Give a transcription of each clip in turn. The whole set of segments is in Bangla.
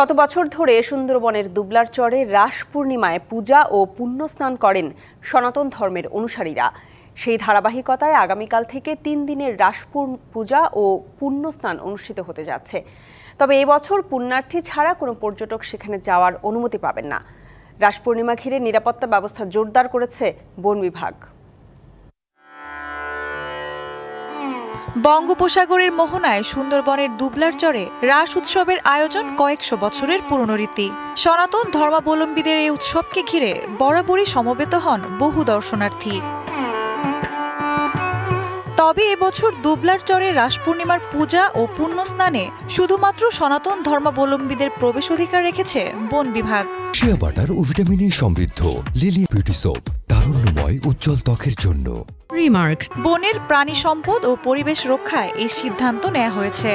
শত বছর ধরে সুন্দরবনের দুবলার চরে রাস পূর্ণিমায় পূজা ও পুণ্য স্নান করেন সনাতন ধর্মের অনুসারীরা। সেই ধারাবাহিকতায় আগামীকাল থেকে তিন দিনের রাস পূজা ও পুণ্য স্নান অনুষ্ঠিত হতে যাচ্ছে। তবে এবছর পুণ্যার্থী ছাড়া কোনো পর্যটক সেখানে যাওয়ার অনুমতি পাবেন না। রাস পূর্ণিমা ঘিরে নিরাপত্তা ব্যবস্থা জোরদার করেছে বন বিভাগ। বঙ্গোপসাগরের মোহনায় সুন্দরবনের দুবলার চরে রাস উৎসবের আয়োজন কয়েকশো বছরের পুরনো রীতি। সনাতন ধর্মাবলম্বীদের এই উৎসবকে ঘিরে বরাবরই সমবেত হন বহু দর্শনার্থী। তবে এবছর দুবলার চরে রাস পূর্ণিমার পূজা ও পুণ্য স্নানে শুধুমাত্র সনাতন ধর্মাবলম্বীদের প্রবেশ অধিকার রেখেছে বন বিভাগ। শিয়া বাটার ও ভিটামিনে সমৃদ্ধ লিলি বিউটি সোপ তারুণ্যময় উজ্জ্বল ত্বকের জন্য। রিমার্ক বনের প্রাণী সম্পদ ও পরিবেশ রক্ষায় এই সিদ্ধান্ত নেওয়া হয়েছে।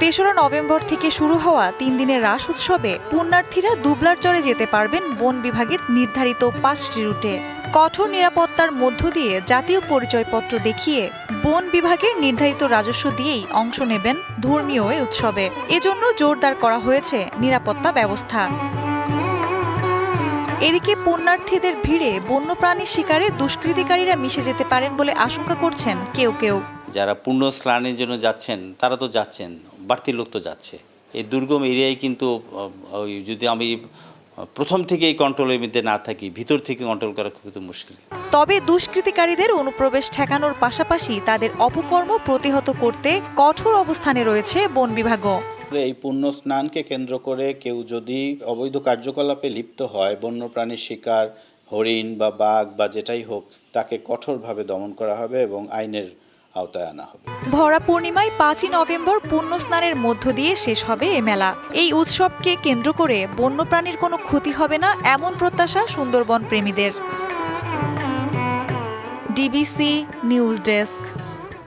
তেসরা নভেম্বর থেকে শুরু হওয়া তিন দিনের রাস উৎসবে পুণ্যার্থীরা দুবলার চরে যেতে পারবেন বন বিভাগের নির্ধারিত পাঁচটি রুটে। কঠোর নিরাপত্তার মধ্য দিয়ে জাতীয় পরিচয়পত্র দেখিয়ে বন বিভাগের নির্ধারিত রাজস্ব দিয়েই অংশ নেবেন ধর্মীয় উৎসবে। এজন্য জোরদার করা হয়েছে নিরাপত্তা ব্যবস্থা। এদিকে পুণ্যার্থীদের ভিড়ে বন্যপ্রাণী শিকারে দুষ্কৃতিকারীরা মিশে যেতে পারেন বলে আশঙ্কা করছেন কেউ কেউ। যারা পূর্ণ স্নানের জন্য যাচ্ছেন তারা তো যাচ্ছেন বাড়তি লোক তো যাচ্ছে। এই দুর্গম এরিয়ায় কিন্তু ওই যদি আমি প্রথম থেকে এই কন্ট্রোলের মধ্যে না থাকি ভিতর থেকে কন্ট্রোল করা খুব তো মুশকিল। তবে দুষ্কৃতিকারীদের অনুপ্রবেশ ঠেকানোর পাশাপাশি তাদের অপকর্ম প্রতিহত করতে কঠোর অবস্থানে রয়েছে বন বিভাগও। এই পুণ্য স্নানকে কেন্দ্র করে কেউ যদি অবৈধ কার্যকলাপে লিপ্ত হয়, বন্যপ্রাণীর শিকার, হরিণ বা বাঘ বা যেটাই হোক, তাকে কঠোরভাবে দমন করা হবে এবং আইনের আওতায় আনা হবে। ভরা পূর্ণিমায় পাঁচই নভেম্বর পুণ্য স্নানের মধ্য দিয়ে শেষ হবে এ মেলা। এই উৎসবকে কেন্দ্র করে বন্যপ্রাণীর কোনো ক্ষতি হবে না, এমন প্রত্যাশা সুন্দরবন প্রেমীদের। DBC news desk.